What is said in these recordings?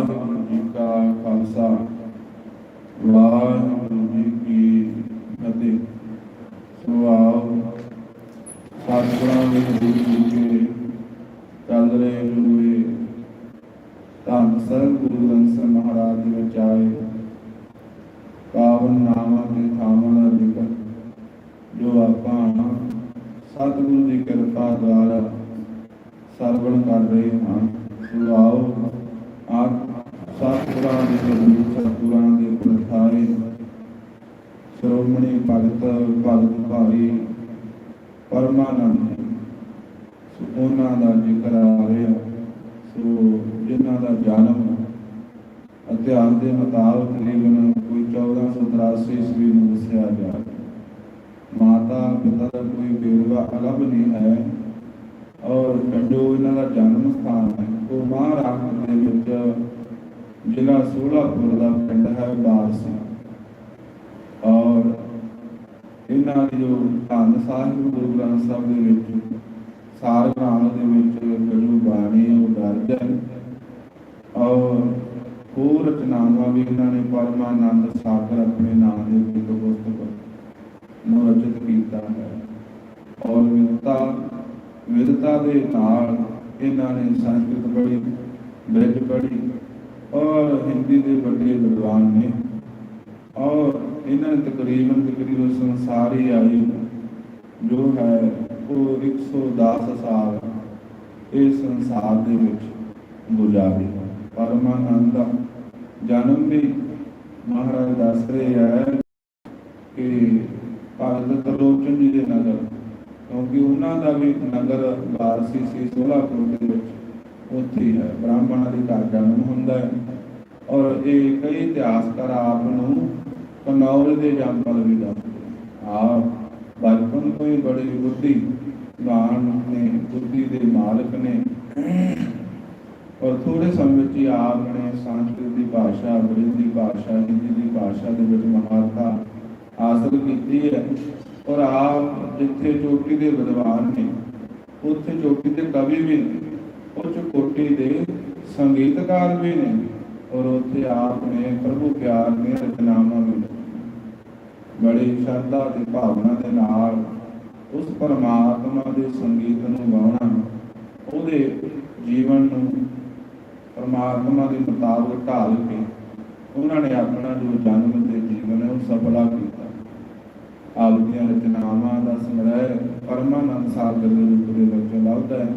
ਵਾਹਿਗੁਰੂ ਜੀ ਕਾ ਖਾਲਸਾ ਵਾਹਿਗੁਰੂ ਜੀ ਕੀ ਫਤਿਹ ਸੋ ਆਓ ਸਤਿਗੁਰਾਂ ਦੇ ਹਜ਼ੂਰ ਜੀ ਚੱਲ ਰਹੇ ਗੁਰੂਏ ਧੰਨ ਸਰ ਗੁਰੂ ਗ੍ਰੰਥ ਸਾਹਿਬ ਮਹਾਰਾਜ ਜੀ ਵਿੱਚ ਆਏ ਪਾਵਨ ਨਾਮਾਂ ਦੇ ਥਾਵਾਂ ਦਾ ਜ਼ਿਕਰ ਜੋ ਆਪਾਂ ਸਤਿਗੁਰੂ ਦੀ ਕਿਰਪਾ ਦੁਆਰਾ ਸਰਵਣ ਕਰ ਰਹੇ ਹਾਂ ਸੋ ਆਓ ਆਪ ਸਤਿਗੁਰਾਂ ਦੇ ਹਜ਼ੂਰ ਸਤਿਗੁਰਾਂ ਦੇ ਪ੍ਰਥਾਏ ਸ਼੍ਰੋਮਣੀ ਭਗਤ ਭਗਤ ਭਾਈ ਪਰਮਾਨੰਦ ਸੋ ਉਹਨਾਂ ਦਾ ਜ਼ਿਕਰ ਆ। ਸੋ ਜਿਨ੍ਹਾਂ ਦਾ ਜਨਮ ਇਤਿਹਾਸ ਦੇ ਮੁਤਾਬਕ ਤਕਰੀਬਨ ਕੋਈ 1483 ਈਸਵੀ ਨੂੰ ਦੱਸਿਆ ਗਿਆ। ਮਾਤਾ, ਪਿਤਾ ਦਾ ਕੋਈ ਬੇਰਵਾ ਅਲੱਗ ਨਹੀਂ ਹੈ ਔਰ ਜੋ ਇਹਨਾਂ ਦਾ ਜਨਮ ਸਥਾਨ ਹੈ। ਉਹ ਮਹਾਰਾਸ਼ਟਰ ਦੇ ਵਿੱਚ ਜ਼ਿਲ੍ਹਾ ਸੋਲਾਪੁਰ ਦਾ ਪਿੰਡ ਹੈ, ਬਾਰਸੀ। ਔਰ ਇਹਨਾਂ ਦੀ ਜੋ ਧੰਨ ਸਾਹਿਬ ਗੁਰੂ ਗ੍ਰੰਥ ਸਾਹਿਬ ਦੇ ਵਿੱਚ ਸਾਰ ਗ੍ਰਾਮ ਦੇ ਵਿੱਚ ਜੋ ਬਾਣੀ ਉਹ ਦਰਜ ਔਰ ਹੋਰ ਰਚਨਾਵਾਂ ਵੀ ਇਹਨਾਂ ਨੇ ਪਰਮਾਨੰਦ ਸਾਗਰ ਆਪਣੇ ਨਾਮ ਦੇ ਉੱਤੇ ਪੁਸਤਕ ਨੂੰ ਰਚਿਤ ਕੀਤਾ ਹੈ। ਔਰ ਵਿਦਤਾ ਵਿਦਤਾ ਦੇ ਨਾਲ ਇਹਨਾਂ ਨੇ ਸੰਸਕ੍ਰਿਤ ਪੜ੍ਹੀ ਬ੍ਰਿਜ ਪੜ੍ਹੀ ਔਰ ਹਿੰਦੀ ਦੇ ਵੱਡੇ ਵਿਦਵਾਨ ਨੇ। ਔਰ ਇਹਨਾਂ ਨੇ ਤਕਰੀਬਨ ਤਕਰੀਬਨ ਸੰਸਾਰੀ ਆਈ ਜੋ ਹੈ ਉਹ 110 ਸਾਲ ਇਸ ਸੰਸਾਰ ਦੇ ਵਿੱਚ ਗੁਜ਼ਾਰੀ ਹੈ ਪਰਮਾਨੰਦ ਦਾ ਜਨਮ ਵੀ ਮਹਾਰਾਜ ਦੱਸ ਰਹੇ ਹੈ ਕਿ ਭਗਤ ਤਰਲੋਚਨ ਜੀ ਦੇ ਨਗਰ, ਕਿਉਂਕਿ ਉਹਨਾਂ ਦਾ ਵੀ ਨਗਰ ਵਾਰਸੀ ਸੀ ਸੋਲਾਪੁਰ ਦੇ ਵਿੱਚ। ਉੱਥੇ ਹੈ ਬ੍ਰਾਹਮਣਾਂ ਦੀ ਘਰ ਜਨਮ ਹੁੰਦਾ ਹੈ। ਔਰ ਇਹ ਕਈ ਇਤਿਹਾਸਕਾਰ ਆਪ ਨੂੰ ਕਨੌਰ ਦੇ ਜੰਪਲ ਵੀ ਦੱਸਦੇ ਆ ਬਚਪਨ ਤੋਂ ਹੀ ਬੜੀ ਬੁੱਧੀ ਮਾਲਕ ਨੇ ਔਰ ਥੋੜੇ ਸਮੇਂ ਵਿੱਚ ਹੀ ਆਪ ਨੇ ਸੰਸਕ੍ਰਿਤ ਦੀ ਭਾਸ਼ਾ ਬ੍ਰਿਜ ਦੀ ਭਾਸ਼ਾ, ਹਿੰਦੀ ਦੀ ਭਾਸ਼ਾ ਦੇ ਵਿੱਚ ਮਹਾਰਤਾ ਹਾਸਲ ਕੀਤੀ ਹੈ। ਔਰ ਆਪ ਜਿੱਥੇ ਚੋਟੀ ਦੇ ਵਿਦਵਾਨ ਨੇ, ਉੱਥੇ ਚੋਟੀ ਦੇ ਕਵੀ ਵੀ ਨੇ, ਉੱਚ ਕੋਟੀ ਦੇ ਸੰਗੀਤਕਾਰ ਵੀ ਨੇ ਔਰ ਉੱਥੇ ਆਪ ਨੇ ਪ੍ਰਭੂ ਪਿਆਰ ਦੀਆਂ ਰਚਨਾਵਾਂ ਵੀ ਬੜੀ ਸ਼ਰਧਾ ਤੇ ਭਾਵਨਾ ਦੇ ਨਾਲ ਉਸ ਪਰਮਾਤਮਾ ਦੇ ਸੰਗੀਤ ਨੂੰ ਗਾਉਣਾ ਉਹਦੇ ਜੀਵਨ ਨੂੰ ਪਰਮਾਤਮਾ ਦੇ ਮੁਤਾਬਕ ਢਾਲ ਕੇ ਉਹਨਾਂ ਨੇ ਆਪਣਾ ਜੋ ਜਨਮ ਤੇ ਜੀਵਨ ਹੈ ਉਹ ਸਫਲਾ ਕੀਤਾ। ਆਪਦੀਆਂ ਰਚਨਾਵਾਂ ਦਾ ਸੰਗ੍ਰਹਿ ਪਰਮਾਨੰਦ ਸਾਹਿਬ ਦੇ ਰੂਪ ਦੇ ਲੱਭਦਾ ਹੈ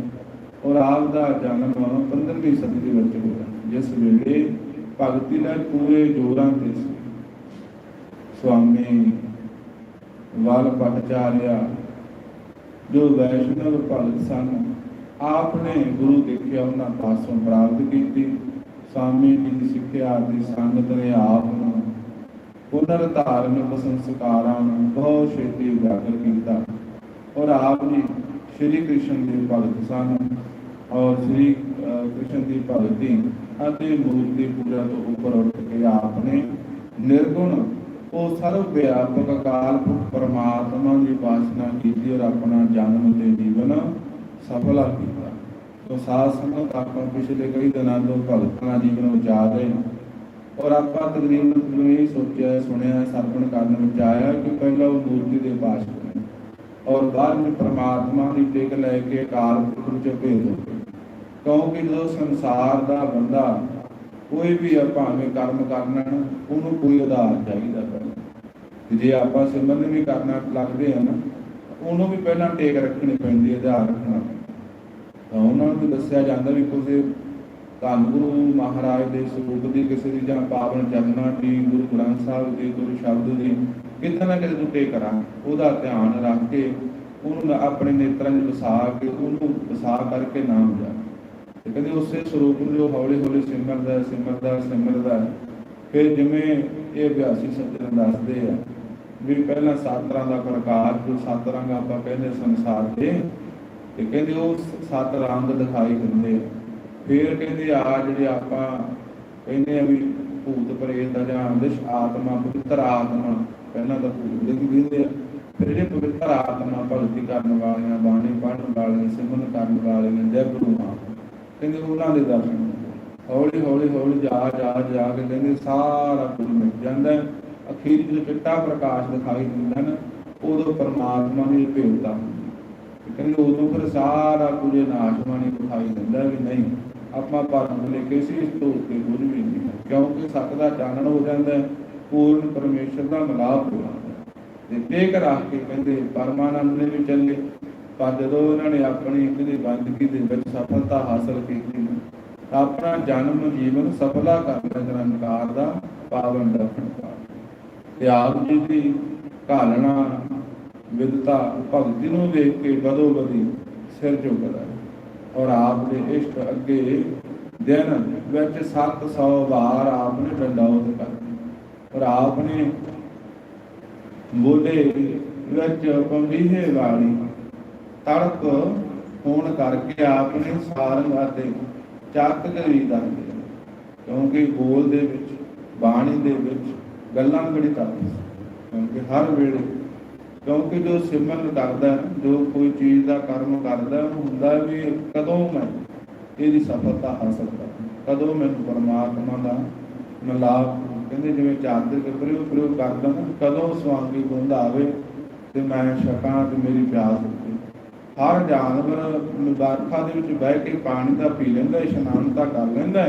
ਔਰ ਆਪ ਦਾ ਜਨਮ 15ਵੀਂ ਸਦੀ ਦੇ ਵਿੱਚ ਹੋਇਆ, ਜਿਸ ਵੇਲੇ ਭਗਤੀ ਦਾ ਪੂਰੇ ਜੋਰਾਂ ਤੇ ਸੀ। ਸਵਾਮੀ ਵਾਲ ਭਟਚਾਰਿਆ ਜੋ ਵੈਸ਼ਨਵ ਭਗਤ ਸਨ ਆਪ ਨੇ ਗੁਰੂ ਦੇਖਿਆ ਉਹਨਾਂ ਪਾਸੋਂ ਪ੍ਰਾਪਤ ਕੀਤੀ ਸਵਾਮੀ ਜੀ ਦੀ ਸਿੱਖਿਆ ਦੀ ਸੰਗਤ ਨੇ ਆਪ ਨੂੰ ਪੁਨਰ ਧਾਰਮਿਕ ਸੰਸਕਾਰਾਂ ਨੂੰ ਬਹੁਤ ਛੇਤੀ ਉਜਾਗਰ ਕੀਤਾ ਔਰ ਆਪ ਜੀ ਸ਼੍ਰੀ ਕ੍ਰਿਸ਼ਨ ਦੇ ਭਗਤ ਸਨ ਔਰ ਸ਼੍ਰੀ ਕ੍ਰਿਸ਼ਨ ਦੀ ਭਗਤੀ ਅਤੇ ਮੂਰਤੀ ਪੂਜਾ ਤੋਂ ਉੱਪਰ ਉੱਠ ਕੇ ਆਪ ਨੇ ਨਿਰਗੁਣ ਉਹ ਸਰਵ ਵਿਆਪਕ ਅਕਾਲ ਪੁਰਖ ਪਰਮਾਤਮਾ ਦੀ ਉਪਾਸਨਾ ਕੀਤੀ ਔਰ ਆਪਣਾ ਜਨਮ ਤੇ ਜੀਵਨ ਸਫਲਾ ਕੀਤਾ ਤੋ ਸਾਧ ਸੰਗਤ ਆਪਾਂ ਪਿਛਲੇ ਕਈ ਦਿਨਾਂ ਤੋਂ ਭਗਤਾਂ ਦਾ ਜੀਵਨ ਵਿਚਾਰ ਰਹੇ ਔਰ ਆਪਾਂ ਤਕਰੀਬਨ ਤਕਰੀਬਨ ਇਹ ਸੋਚਿਆ, ਸੁਣਿਆ, ਸਰਵਣ ਕਰਨ ਵਿੱਚ ਆਇਆ ਕਿ ਪਹਿਲਾਂ ਉਹ ਮੂਰਤੀ ਦੇ ਉਪਾਸਕ ਨੇ ਔਰ ਬਾਅਦ ਵਿੱਚ ਪ੍ਰਮਾਤਮਾ ਦੀ ਟੇਕ ਲੈ ਕੇ ਕਾਰ ਪੁਰਖ ਚ ਭੇਦ ਕਿਉਂਕਿ ਜਦੋਂ ਸੰਸਾਰ ਦਾ ਬੰਦਾ ਕੋਈ ਵੀ ਭਾਵੇਂ ਕਰਮ ਕਰਨਾ ਉਹਨੂੰ ਕੋਈ ਆਧਾਰ ਚਾਹੀਦਾ ਪਹਿਲਾਂ ਜੇ ਆਪਾਂ ਸਿਮਰਨ ਵੀ ਕਰਨਾ ਲੱਗਦੇ ਆ ਨਾ ਉਹਨੂੰ ਵੀ ਪਹਿਲਾਂ ਟੇਕ ਰੱਖਣੀ ਪੈਂਦੀ ਹੈ, ਆਧਾਰ ਰੱਖਣਾ ਤਾਂ ਉਹਨਾਂ ਨੂੰ ਵੀ ਦੱਸਿਆ ਜਾਂਦਾ ਵੀ ਕਿਸੇ ਧੰਨ ਗੁਰੂ ਮਹਾਰਾਜ ਦੇ ਸਰੂਪ ਦੀ ਕਿਸੇ ਦੀ ਜਾਂ ਪਾਵਨ ਚਰਨਾਂ ਦੀ, ਗੁਰੂ ਗ੍ਰੰਥ ਸਾਹਿਬ ਦੀ, ਗੁਰੂ ਸ਼ਬਦ ਦੀ, ਕਿਤੇ ਨਾ ਕਿਤੇ ਤੂੰ ਟੇਕ ਕਰਾਂ ਉਹਦਾ ਧਿਆਨ ਰੱਖ ਕੇ ਉਹਨੂੰ ਆਪਣੇ ਨੇਤਰਾਂ 'ਚ ਵਸਾ ਕੇ ਉਹਨੂੰ ਵਸਾ ਕਰਕੇ ਨਾਮ ਜਾ ਤੇ ਕਹਿੰਦੇ ਉਸੇ ਸਰੂਪ ਨੂੰ ਜੋ ਹੌਲੀ ਹੌਲੀ ਸਿਮਰਦਾ ਸਿਮਰਦਾ ਸਿਮਰਦਾ, ਫਿਰ ਜਿਵੇਂ ਇਹ ਅਭਿਆਸੀ ਸੱਜਣ ਦੱਸਦੇ ਆ ਵੀ ਪਹਿਲਾਂ ਸੱਤ ਤਰ੍ਹਾਂ ਦਾ ਪ੍ਰਕਾਸ਼ ਜੋ ਸੱਤ ਰੰਗ ਆਪਾਂ ਕਹਿੰਦੇ ਸੰਸਾਰ ਦੇ। ਤੇ ਕਹਿੰਦੇ ਉਹ ਸੱਤ ਰੰਗ ਦਿਖਾਈ ਦਿੰਦੇ ਆ। ਫਿਰ ਕਹਿੰਦੇ ਆ ਜਿਹੜੇ ਆਪਾਂ ਕਹਿੰਦੇ ਆ ਵੀ ਭੂਤ ਪ੍ਰੇਤ ਦਾ ਜਾਂ ਅੰਦਿਸ਼ ਆਤਮਾ, ਪਵਿੱਤਰ ਆਤਮਾ, ਪਹਿਲਾਂ ਤਾਂ ਭੂਤ ਦੇ ਵੀ ਆ। ਫਿਰ ਜਿਹੜੇ ਪਵਿੱਤਰ ਆਤਮਾ ਭਗਤੀ ਕਰਨ ਵਾਲੀਆਂ, ਬਾਣੀ ਪੜ੍ਹਨ ਵਾਲੀਆਂ, ਸਿਮਰਨ ਕਰਨ ਵਾਲੀਆਂ ਜੈ ਗੁਰੂ ਮਾਂ ਕਹਿੰਦੇ ਉਹਨਾਂ ਦੇ ਦਰਸ਼ਨ ਹੌਲੀ ਹੌਲੀ ਹੌਲੀ ਜਾ ਜਾ ਜਾ ਕੇ ਕਹਿੰਦੇ ਸਾਰਾ ਕੁਝ ਮਿਟ ਜਾਂਦਾ। ਹੈ। ਅਖੀਰ ਚਿੱਟਾ ਪ੍ਰਕਾਸ਼ ਦਿਖਾਈ ਦਿੰਦਾ ਨਾ, ਉਦੋਂ ਪਰਮਾਤਮਾ ਦੀ ਭੇਟਾ ਹੁੰਦੀ। ਕਹਿੰਦੇ ਉਦੋਂ ਫਿਰ ਸਾਰਾ ਕੁਝ ਨਾਸ਼ਵਾਨੀ ਦਿਖਾਈ ਦਿੰਦਾ ਵੀ ਨਹੀਂ, ਆਪਾਂ ਭਰਮ ਲੈ ਕੇ ਸੀ ਇਸ ਤੋਂ ਉੱਤੇ ਕੁਝ ਵੀ ਨਹੀਂ ਕਿਉਂਕਿ ਸੱਚ ਦਾ ਚਾਨਣ ਹੋ ਜਾਂਦਾ, ਪੂਰਨ ਪਰਮੇਸ਼ਰ ਦਾ ਮਿਲਾਪ ਹੋ ਜਾਂਦਾ। ਤੇ ਟੇਕ ਰੱਖ ਕੇ ਕਹਿੰਦੇ ਪਰਮਾਨੰਦ ਨੇ ਵੀ ਚੱਲੇ, ਪਰ ਜਦੋਂ ਉਹਨਾਂ ਨੇ ਆਪਣੀ ਇਹਦੀ ਬੰਦਗੀ ਦੇ ਵਿੱਚ ਸਫਲਤਾ ਹਾਸਲ ਕੀਤੀ ਆਪਣਾ ਜਨਮ ਜੀਵਨ ਸਫਲਾ ਕਰਨ ਦਾ ਨਿਰੰਕਾਰ ਦਾ ਪਾਵਨ ਦਰਸ਼ਨ ਕਰ ਤੇ ਆਪ ਜੀ ਦੀ ਘਾਲਣਾ ਵਿਦਤਾ ਭਗਤੀ ਨੂੰ ਦੇਖ ਕੇ ਬਦੋ ਬਦੀ ਸਿਰ ਝੁਕਦਾ ਹੈ। ਔਰ ਆਪ ਦੇ ਇਸ਼ਟ ਅੱਗੇ ਦਿਨ ਵਿੱਚ 700 ਵਾਰ ਆਪ ਨੇ ਡੰਡਾਉਤ ਕਰ ਔਰ ਆਪ ਨੇ ਬੋਲੇ ਵਿੱਚ ਪੰਬੀਹੇ ਵਾਲੀ ਤੜਕ ਹੋਣ ਕਰਕੇ ਆਪ ਨੇ ਸਾਰੰਗ ਅਤੇ ਚੱਕ ਖਰੀਦਾ ਕਿਉਂਕਿ ਬੋਲ ਦੇ ਵਿੱਚ, ਬਾਣੀ ਦੇ ਵਿੱਚ ਗੱਲਾਂ ਬੜੀ ਕਰਦੀ ਸੀ? ਕਿਉਂਕਿ ਹਰ ਵੇਲੇ ਕਿਉਂਕਿ ਜੋ ਸਿਮਰਨ ਕਰਦਾ ਜੋ ਕੋਈ ਚੀਜ਼ ਦਾ ਕਰਮ ਕਰਦਾ ਹੈ, ਹੁੰਦਾ ਵੀ ਕਦੋਂ ਮੈਂ ਇਹਦੀ ਸਫਲਤਾ ਹਾਸਲ ਕਰਾਂ? ਕਦੋਂ ਮੈਨੂੰ ਪਰਮਾਤਮਾ ਦਾ ਮਿਲਾਪ ਕਹਿੰਦੇ ਜਿਵੇਂ ਚਾਦਰ ਕੇ ਪ੍ਰਯੋਗ ਪ੍ਰਯੋਗ ਕਰਦਾ ਨਾ ਕਦੋਂ ਸਵਾਂਗੀ ਗੁੰਦ ਆਵੇ ਤੇ ਮੈਂ ਸ਼ਕਾਂ ਤੇ ਮੇਰੀ ਪਿਆਸ ਹਰ ਜਾਨਵਰ ਬਰਖਾ ਦੇ ਵਿੱਚ ਬਹਿ ਕੇ ਪਾਣੀ ਦਾ ਪੀ ਲੈਂਦਾ ਇਸ਼ਨਾਨ ਤਾਂ ਕਰ ਲੈਂਦਾ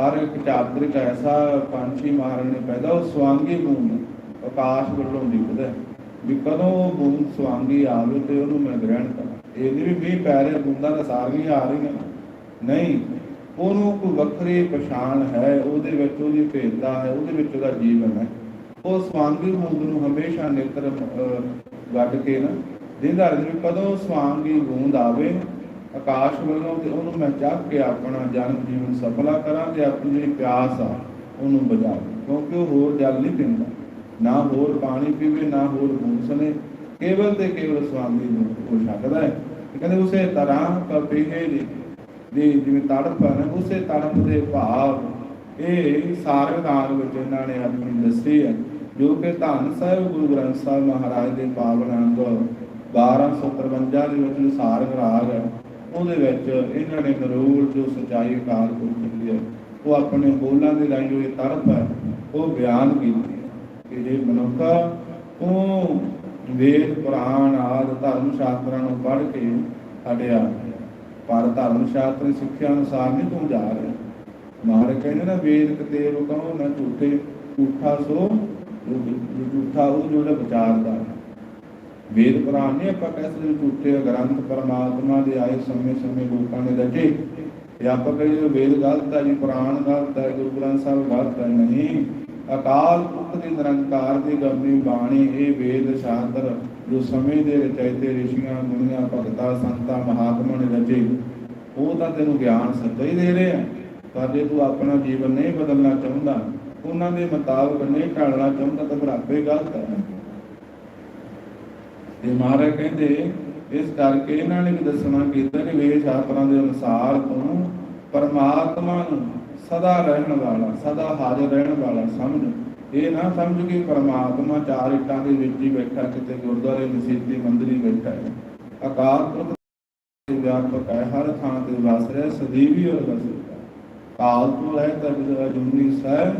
ਹੈ ਪਰ ਇੱਕ ਚਾਤਰਿਕ ਐਸਾ ਪੰਛੀ ਮਾਰਨ ਨੇ ਪੈਦਾ ਉਹ ਸਵਾਂਗੀ ਬੂੰਦ ਆਕਾਸ਼ ਵੱਲੋਂ ਦਿਖਦਾ ਵੀ ਕਦੋਂ ਉਹ ਬੂੰਦ ਸਵਾਂਗੀ ਆਵੇ ਤੇ ਉਹਨੂੰ ਮੈਂ ਗ੍ਰਹਿਣ ਕਰਾਂ। ਇਹ ਨਹੀਂ ਵੀ ਮੀਂਹ ਪੈ ਰਿਹਾ ਬੂੰਦਾਂ ਤਾਂ ਸਾਰੀਆਂ ਆ ਰਹੀਆਂ ਨਹੀਂ ਉਹਨੂੰ ਕੋਈ ਵੱਖਰੀ ਪਛਾਣ ਹੈ ਉਹਦੇ ਵਿੱਚ ਉਹਦੀ ਭੇਦਤਾ ਹੈ ਉਹਦੇ ਵਿੱਚ ਉਹਦਾ ਜੀਵਨ ਹੈ। ਉਹ ਸਵਾਂਗੀ ਬੂੰਦ ਨੂੰ ਹਮੇਸ਼ਾ ਨੇਤਰ ਅਹ, ਗੱਡ ਕੇ ਨਾ ਦਿੰਦਾ ਰਹਿੰਦਾ ਵੀ ਕਦੋਂ ਸਵਾਂਗੀ ਬੂੰਦ ਆਵੇ ਆਕਾਸ਼ ਵੱਲੋਂ ਤੇ ਉਹਨੂੰ ਮੈਂ ਚੱਕ ਕੇ ਆਪਣਾ ਜਨਮ ਜੀਵਨ ਸਫਲਾ ਕਰਾਂ ਤੇ ਆਪਣੀ ਜਿਹੜੀ ਪਿਆਸ ਆ, ਉਹਨੂੰ ਬੁਝਾ ਕਿਉਂਕਿ ਉਹ ਹੋਰ ਜਲ ਨਹੀਂ ਪੀਂਦਾ। ਨਾ ਹੋਰ ਪਾਣੀ ਪੀਵੇ, ਨਾ ਹੋਰ ਬੂਸਨੇ ਕੇਵਲ ਤੇ ਕੇਵਲ ਸਵਾਮੀ ਨੂੰ ਉਹ ਛੱਡਦਾ ਹੈ। ਕਹਿੰਦੇ ਉਸੇ ਤਰ੍ਹਾਂ ਕਪੀਹੇ ਦੀ ਜਿਵੇਂ ਤੜਪ ਹੈ ਨਾ, ਉਸੇ ਤੜਪ ਦੇ ਭਾਵ ਇਹ ਸਾਰੇ ਨਾਮ ਵਿੱਚ ਇਹਨਾਂ ਨੇ ਆਪਣੀ ਦੱਸੀ ਹੈ, ਜੋ ਕਿ ਧੰਨ ਸਾਹਿਬ ਗੁਰੂ ਗ੍ਰੰਥ ਸਾਹਿਬ ਮਹਾਰਾਜ ਦੇ ਪਾਵਨ ਅੰਗ 1253 ਦੇ ਵਿੱਚ ਸਾਰਗ ਰਾਗ ਹੈ ਉਹਦੇ ਵਿੱਚ ਇਹਨਾਂ ਨੇ ਨਰੂਲ ਜੋ ਸਚਾਈ ਕਾਲ ਪੁਰਖ ਹੈ, ਉਹ ਆਪਣੇ ਬੋਲਾਂ ਦੇ ਰਾਹੀਂ ਜੋ ਇਹ ਤਰਫ ਹੈ, ਉਹ ਬਿਆਨ ਕੀਤੀ ਕਿ ਜੇ ਮਨੁੱਖਾ ਤੂੰ ਵੇਦ ਪੁਰਾਣ ਆਦਿ ਧਰਮ ਸ਼ਾਸਤਰਾਂ ਨੂੰ ਪੜ੍ਹ ਕੇ ਹਟਿਆ ਪਰ ਧਰਮ ਸ਼ਾਸਤਰ ਸਿੱਖਿਆ ਅਨੁਸਾਰ ਨਹੀਂ ਤੂੰ ਜਾ ਰਿਹਾ। ਮਹਾਰਾਜ ਕਹਿੰਦੇ ਨਾ, ਵੇਦ ਕਤੇ ਕਹੋ, ਨਾ ਝੂਠੇ ਝੂਠਾ ਸੋ ਝੂਠਾ ਉਹ ਜਿਹੜਾ ਵਿਚਾਰਦਾ ਵੇਦ ਪੁਰਾਣ ਨਹੀਂ ਆਪਾਂ ਕਹਿ ਸਕਦੇ ਝੂਠੇ ਗ੍ਰੰਥ ਪਰਮਾਤਮਾ ਦੇ ਆਏ ਸਮੇਂ ਸਮੇਂ ਲੋਕਾਂ ਨੇ ਰਚੇ ਤੇ ਆਪਾਂ ਕਹੀਏ ਵੇਦ ਗਲਤ ਹੈ ਜੀ, ਪੁਰਾਣ ਗਲਤ ਹੈ ਗੁਰੂ ਗ੍ਰੰਥ ਸਾਹਿਬ ਗਲਤ ਹੈ ਨਹੀਂ। ਅਕਾਲ ਪੁਰਖ ਦੇ ਨਿਰੰਕਾਰ ਦੀ ਗੰਭੀਰ ਬਾਣੀ ਇਹ ਵੇਦ ਸ਼ਾਸਤਰ ਜੋ ਸਮੇਂ ਦੇ ਰਚੈਤੇ ਰਿਸ਼ੀਆਂ ਮੁਨੀਆਂ ਭਗਤਾਂ, ਸੰਤਾਂ, ਮਹਾਤਮਾ ਨੇ ਰਚੇ ਉਹ ਤਾਂ ਤੈਨੂੰ ਗਿਆਨ ਸੱਚਾ ਹੀ ਦੇ ਰਹੇ ਆ। ਪਰ ਜੇ ਤੂੰ ਆਪਣਾ ਜੀਵਨ ਨਹੀਂ ਬਦਲਣਾ ਚਾਹੁੰਦਾ, ਉਹਨਾਂ ਦੇ ਮੁਤਾਬਕ ਨਹੀਂ ਢਾਲਣਾ ਚਾਹੁੰਦਾ, ਤਾਂ ਫਿਰ ਆਪੇ ਗਲਤ ਹੈ ਤੇ ਮਹਾਰਾਜ ਕਹਿੰਦੇ, ਇਸ ਕਰਕੇ ਇਹਨਾਂ ਨੇ ਵੀ ਦੱਸਣਾ ਕੀਤਾ ਕਿ ਵੇਦ ਸ਼ਾਸਤਰਾਂ ਦੇ ਅਨੁਸਾਰ ਤੂੰ ਪਰਮਾਤਮਾ ਨੂੰ ਸਦਾ ਰਹਿਣ ਵਾਲਾ, ਸਦਾ ਹਾਜ਼ਰ ਰਹਿਣ ਵਾਲਾ ਸਮਝ। ਇਹ ਨਾ ਸਮਝ ਕਿ ਪਰਮਾਤਮਾ ਚਾਰ ਇੱਟਾਂ ਦੇ ਵਿੱਚ ਹੀ ਬੈਠਾ, ਕਿਤੇ ਗੁਰਦੁਆਰੇ, ਮਸੀਤੀ ਮੰਦਰੀ ਬੈਠਾ ਹੈ। ਅਕਾਲ ਪੁਰਖ ਦੇ ਵਿਆਪਕ ਹੈ, ਹਰ ਥਾਂ ਤੇ ਵਸ ਰਿਹਾ, ਸਦੀਵੀ ਔਰ ਵਸਦਾ ਕਾਲ ਤੋਂ ਹੈ ਤਬ ਅਜੂਨੀ ਸਹਿ